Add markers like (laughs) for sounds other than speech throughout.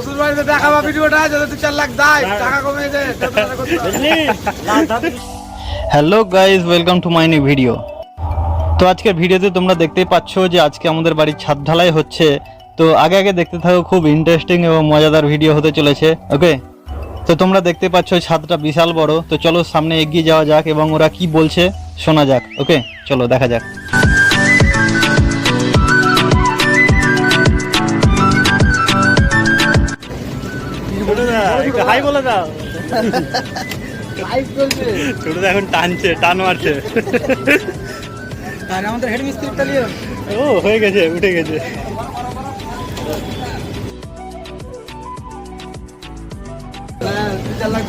শ্বশুর বাড়িতে দেখাবা ভিডিওটা যদি দু চার লাখ দেয় টাকা কমে যায় hello guys welcome to my new video তো আজকের ভিডিওতে তোমরা দেখতেই পাচ্ছ যে আজকে আমাদের বাড়ির ছাদ ঢালাই হচ্ছে। তো আগে আগে দেখতে থাকো খুব ইন্টারেস্টিং এবং মজাদার ভিডিও হতে চলেছে ওকে তো তোমরা দেখতে পাচ্ছ ছাদটা বিশাল বড়। তো চলো সামনে এগিয়ে যাওয়া যাক এবং ওরা কি বলছে শোনা যাক ওকে চলো দেখা যাক। হাই বলে দাও। লাইভ এখন টানছে টান মারছে। আর আমাদের হেড মিস্ত্রি চালিয়ে ও হয়ে গেছে উঠে গেছে।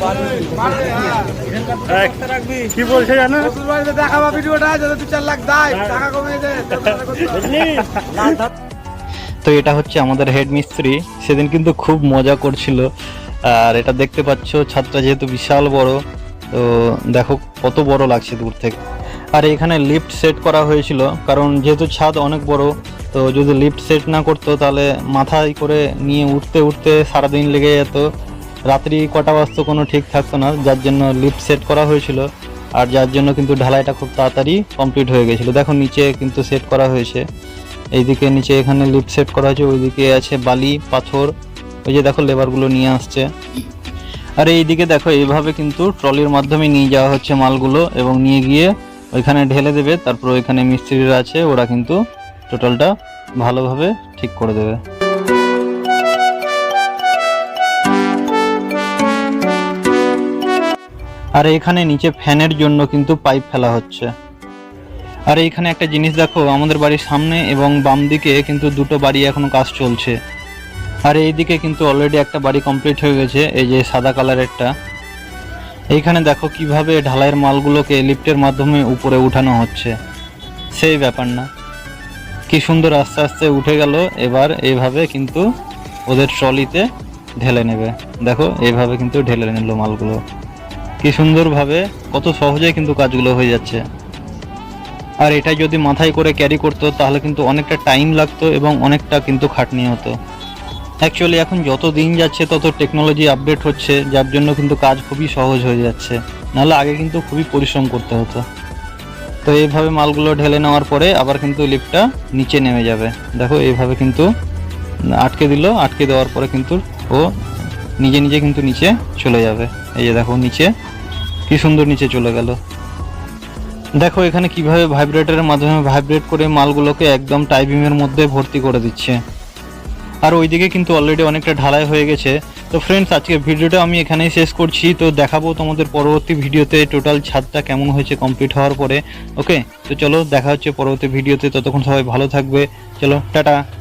বাড়বে কি বলছে জানো? দেখাবা ভিডিওটা যদি দু চার লাখ দেয় টাকা কমে যায় (laughs) তো এটা হচ্ছে আমাদের হেড মিস্ত্রি। সেদিন কিন্তু খুব মজা করছিল। আর এটা দেখতে পাচ্ছ, ছাদটা যেহেতু বিশাল বড়, তো দেখো কত বড় লাগছে দূর থেকে। আর এখানে লিফট সেট করা হয়েছিল, কারণ যেহেতু ছাদ অনেক বড়, তো যদি লিফট সেট না করতো, তাহলে মাথায় করে নিয়ে উঠতে উঠতে সারাদিন লেগে যেত। রাত্রি কটা বাজতো কোনো ঠিক থাকতো না, যার জন্য লিফট সেট করা হয়েছিল। আর যার জন্য কিন্তু ঢালাইটা খুব তাড়াতাড়ি কমপ্লিট হয়ে গেছিল। দেখো নিচে কিন্তু সেট করা হয়েছে। এইদিকে নিচে এখানে লিফট সেট করা হয়েছে ওইদিকে আছে বালি, পাথর, ওই যে দেখো লেবারগুলো নিয়ে আসছে। আর এইদিকে দেখো, এইভাবে কিন্তু ট্রলির মাধ্যমে নিয়ে যাওয়া হচ্ছে মালগুলো এবং নিয়ে গিয়ে ওইখানে ঢেলে দেবে, তারপর ওইখানে মিস্ত্রিরা আছে, ওরা কিন্তু টোটালটা ভালোভাবে ঠিক করে দেবে। আর এখানে নিচে ফ্যানের জন্য কিন্তু পাইপ ফেলা হচ্ছে। আর এইখানে একটা জিনিস দেখো, আমাদের বাড়ির সামনে এবং বাম দিকে কিন্তু দুটো বাড়ি এখনও কাজ চলছে। আর এইদিকে কিন্তু অলরেডি একটা বাড়ি কমপ্লিট হয়ে গেছে, এই যে সাদা কালারেরটা। এইখানে দেখো কীভাবে ঢালাইয়ের মালগুলোকে লিফটের মাধ্যমে উপরে উঠানো হচ্ছে। সেই ব্যাপার না। কি সুন্দর আস্তে আস্তে উঠে গেল, এবার এইভাবে কিন্তু ওদের ট্রলিতে ঢেলে নেবে। দেখো এইভাবে কিন্তু ঢেলে নিল মালগুলো। কি সুন্দরভাবে, কত সহজে কিন্তু কাজগুলো হয়ে যাচ্ছে। আর এটা যদি মাথায় করে ক্যারি করতো, তাহলে কিন্তু অনেকটা টাইম লাগতো এবং অনেকটা কিন্তু খাটনি হতো। অ্যাকচুয়ালি এখন যত দিন যাচ্ছে, তত টেকনোলজি আপডেট হচ্ছে, যার জন্য কিন্তু কাজ খুবই সহজ হয়ে যাচ্ছে। নাহলে আগে কিন্তু খুবই পরিশ্রম করতে হতো। তো এইভাবে মালগুলো ঢেলে নেওয়ার পরে আবার কিন্তু লিফটটা নিচে নেমে যাবে। দেখো, এইভাবে কিন্তু আটকে দিল, আটকে দেওয়ার পরে কিন্তু ও নিজে নিজে কিন্তু নিচে চলে যাবে। এই যে দেখো, নিচে কি সুন্দর নিচে চলে গেল। দেখো, এখানে কীভাবে ভাইব্রেটারের মাধ্যমে ভাইব্রেট করে মালগুলোকে একদম টাইপিংয়ের মধ্যে ভর্তি করে দিচ্ছে। আর ওইদিকে কিন্তু অলরেডি অনেকটা ঢালাই হয়ে গেছে। তো ফ্রেন্ডস আজকে ভিডিওটা আমি এখানেই শেষ করছি। তো দেখাবো তোমাদের পরবর্তী ভিডিওতে টোটাল ছাদটা কেমন হয়েছে কমপ্লিট হওয়ার পরে। ওকে তো চলো, দেখা হচ্ছে পরবর্তী ভিডিওতে। ততক্ষণ সবাই ভালো থাকবে। চলো, টাটা!